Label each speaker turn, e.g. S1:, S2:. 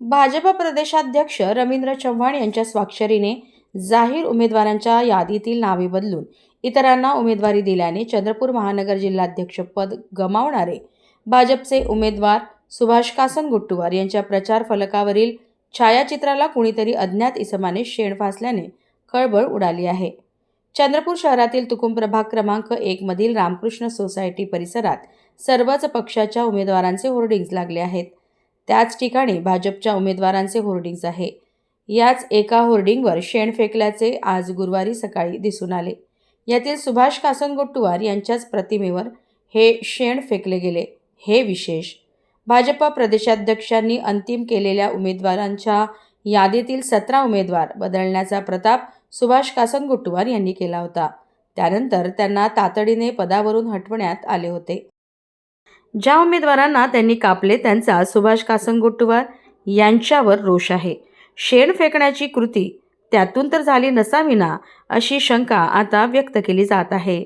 S1: भाजप प्रदेशाध्यक्ष रवींद्र चव्हाण यांच्या स्वाक्षरीने जाहीर उमेदवारांच्या यादीतील नावे बदलून इतरांना उमेदवारी दिल्याने चंद्रपूर महानगर जिल्हाध्यक्षपद गमावणारे भाजपचे उमेदवार सुभाष कासन गुट्टुवार यांच्या प्रचार फलकावरील छायाचित्राला कुणीतरी अज्ञात इसमाने शेण फासल्याने खळबळ उडाली आहे. चंद्रपूर शहरातील तुकुम प्रभाग क्रमांक एकमधील रामकृष्ण सोसायटी परिसरात सर्वच पक्षाच्या उमेदवारांचे होर्डिंग्ज लागले आहेत. त्याच ठिकाणी भाजपच्या उमेदवारांचे होर्डिंग्ज आहे. याच एका होर्डिंगवर शेण फेकल्याचे आज गुरुवारी सकाळी दिसून आले. यातील सुभाष कासनगोट्टुवार यांच्याच प्रतिमेवर हे शेण फेकले गेले. हे विशेष. भाजप प्रदेशाध्यक्षांनी अंतिम केलेल्या उमेदवारांच्या यादीतील सतरा उमेदवार बदलण्याचा प्रताप सुभाष कासनगुट्टुवार यांनी केला होता. त्यानंतर त्यांना तातडीने पदावरून हटवण्यात आले होते. ज्या उमेदवारांना त्यांनी कापले त्यांचा सुभाष कासनगोट्टुवार यांच्यावर रोष आहे. शेण फेकण्याची कृती त्यातून तर झाली नसावी ना अशी शंका आता व्यक्त केली जात आहे.